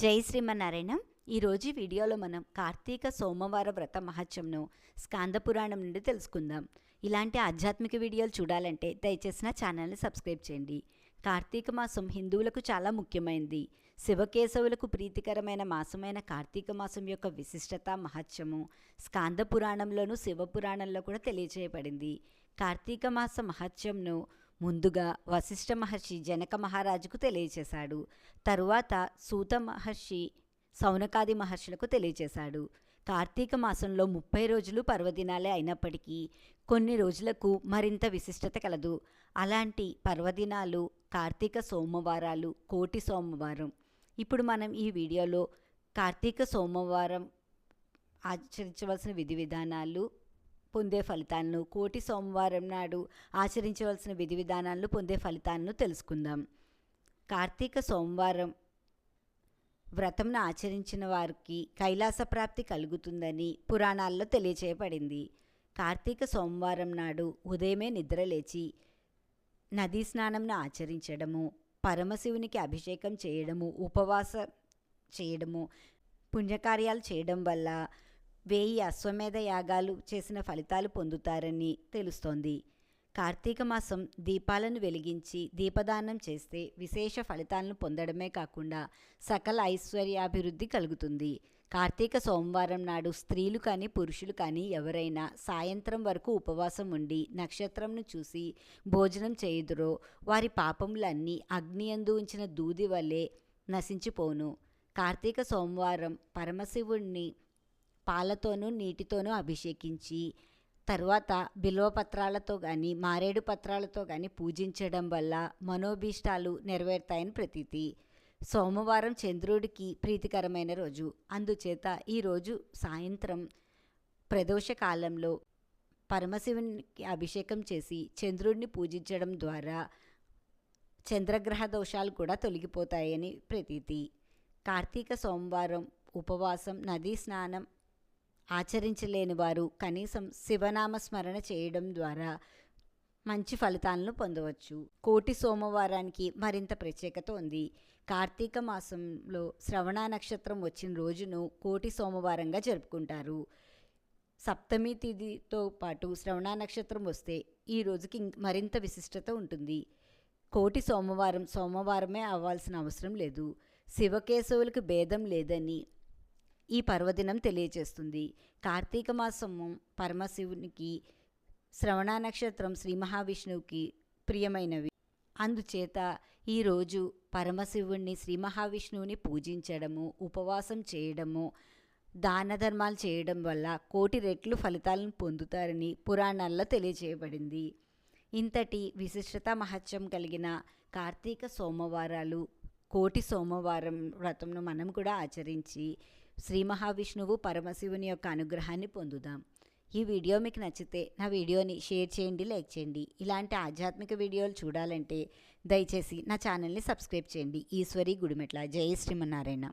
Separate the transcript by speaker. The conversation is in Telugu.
Speaker 1: జై శ్రీమన్నారాయణ. ఈరోజు వీడియోలో మనం కార్తీక సోమవార వ్రత మహత్యంను స్కాంద పురాణం నుండి తెలుసుకుందాం. ఇలాంటి ఆధ్యాత్మిక వీడియోలు చూడాలంటే దయచేసి నా ఛానల్ని సబ్స్క్రైబ్ చేయండి. కార్తీక మాసం హిందువులకు చాలా ముఖ్యమైనది శివకేశవులకు ప్రీతికరమైన మాసమైన కార్తీక మాసం యొక్క విశిష్టత మహత్యము స్కాంద పురాణంలోను శివపురాణంలో కూడా తెలియజేయబడింది కార్తీక మాస మహత్యంను ముందుగా వశిష్ఠ మహర్షి జనక మహారాజుకు తెలియచేశాడు. తరువాత సూత మహర్షి సౌనకాది మహర్షులకు తెలియచేశాడు. కార్తీక మాసంలో ముప్పై రోజులు పర్వదినాలే అయినప్పటికీ కొన్ని రోజులకు మరింత విశిష్టత కలదు. అలాంటి పర్వదినాలు కార్తీక సోమవారాలు కోటి సోమవారం. ఇప్పుడు మనం ఈ వీడియోలో కార్తీక సోమవారం ఆచరించవలసిన విధి విధానాలు పొందే ఫలితాలను కోటి సోమవారం నాడు ఆచరించవలసిన విధి విధానాలను పొందే ఫలితాలను తెలుసుకుందాం. కార్తీక సోమవారం వ్రతంను ఆచరించిన వారికి కైలాస ప్రాప్తి కలుగుతుందని పురాణాల్లో తెలియచేయబడింది. కార్తీక సోమవారం నాడు ఉదయమే నిద్రలేచి నదీ స్నానంను ఆచరించడము పరమశివునికి అభిషేకం చేయడము ఉపవాస చేయడము పుణ్యకార్యాలు చేయడం వల్ల వేయి అశ్వమేధ యాగాలు చేసిన ఫలితాలు పొందుతారని తెలుస్తోంది. కార్తీక మాసం దీపాలను వెలిగించి దీపదానం చేస్తే విశేష ఫలితాలను పొందడమే కాకుండా సకల ఐశ్వర్యాభివృద్ధి కలుగుతుంది. కార్తీక సోమవారం నాడు స్త్రీలు కానీ పురుషులు కానీ ఎవరైనా సాయంత్రం వరకు ఉపవాసం ఉండి నక్షత్రంను చూసి భోజనం చేయుదురో వారి పాపములన్నీ అగ్నియందు ఉంచిన దూది వల్లే నశించిపోను. కార్తీక సోమవారం పరమశివుణ్ణి పాలతోనూ నీటితోనూ అభిషేకించి తర్వాత బిల్వపత్రాలతో కానీ మారేడు పత్రాలతో కానీ పూజించడం వల్ల మనోభీష్టాలు నెరవేరుతాయని ప్రతీతి. సోమవారం చంద్రుడికి ప్రీతికరమైన రోజు. అందుచేత ఈరోజు సాయంత్రం ప్రదోష కాలంలో పరమశివునికి అభిషేకం చేసి చంద్రుడిని పూజించడం ద్వారా చంద్రగ్రహ దోషాలు కూడా తొలగిపోతాయని ప్రతీతి. కార్తీక సోమవారం ఉపవాసం నదీ స్నానం ఆచరించలేని వారు కనీసం శివనామ స్మరణ చేయడం ద్వారా మంచి ఫలితాలను పొందవచ్చు. కోటి సోమవారానికి మరింత ప్రత్యేకత ఉంది. కార్తీక మాసంలో శ్రవణ నక్షత్రం వచ్చిన రోజును కోటి సోమవారంగా జరుపుకుంటారు. సప్తమి తిథితో పాటు శ్రవణ నక్షత్రం వస్తే ఈ రోజుకి మరింత విశిష్టత ఉంటుంది. కోటి సోమవారం సోమవారమే అవ్వాల్సిన అవసరం లేదు. శివకేశవులకు భేదం లేదని ఈ పర్వదినం తెలియచేస్తుంది కార్తీక మాసము పరమశివునికి శ్రవణ నక్షత్రం శ్రీ మహావిష్ణువుకి ప్రియమైనవి. అందుచేత ఈరోజు పరమశివుణ్ణి శ్రీ మహావిష్ణువుని పూజించడము ఉపవాసం చేయడము దాన ధర్మాలు చేయడం వల్ల కోటి రెట్లు ఫలితాలను పొందుతారని పురాణాల్లో తెలియజేయబడింది. ఇంతటి విశిష్టత మహత్యం కలిగిన కార్తీక సోమవారాలు కోటి సోమవారం వ్రతంను మనం కూడా ఆచరించి శ్రీ మహావిష్ణువు పరమశివుని యొక్క అనుగ్రహాన్ని పొందుదాం. ఈ వీడియో మీకు నచ్చితే నా వీడియోని షేర్ చేయండి లైక్ చేయండి. ఇలాంటి ఆధ్యాత్మిక వీడియోలు చూడాలంటే దయచేసి నా ఛానల్ని సబ్స్క్రైబ్ చేయండి. ఈశ్వరి గుడిమెట్ల. జయ శ్రీమన్నారాయణ.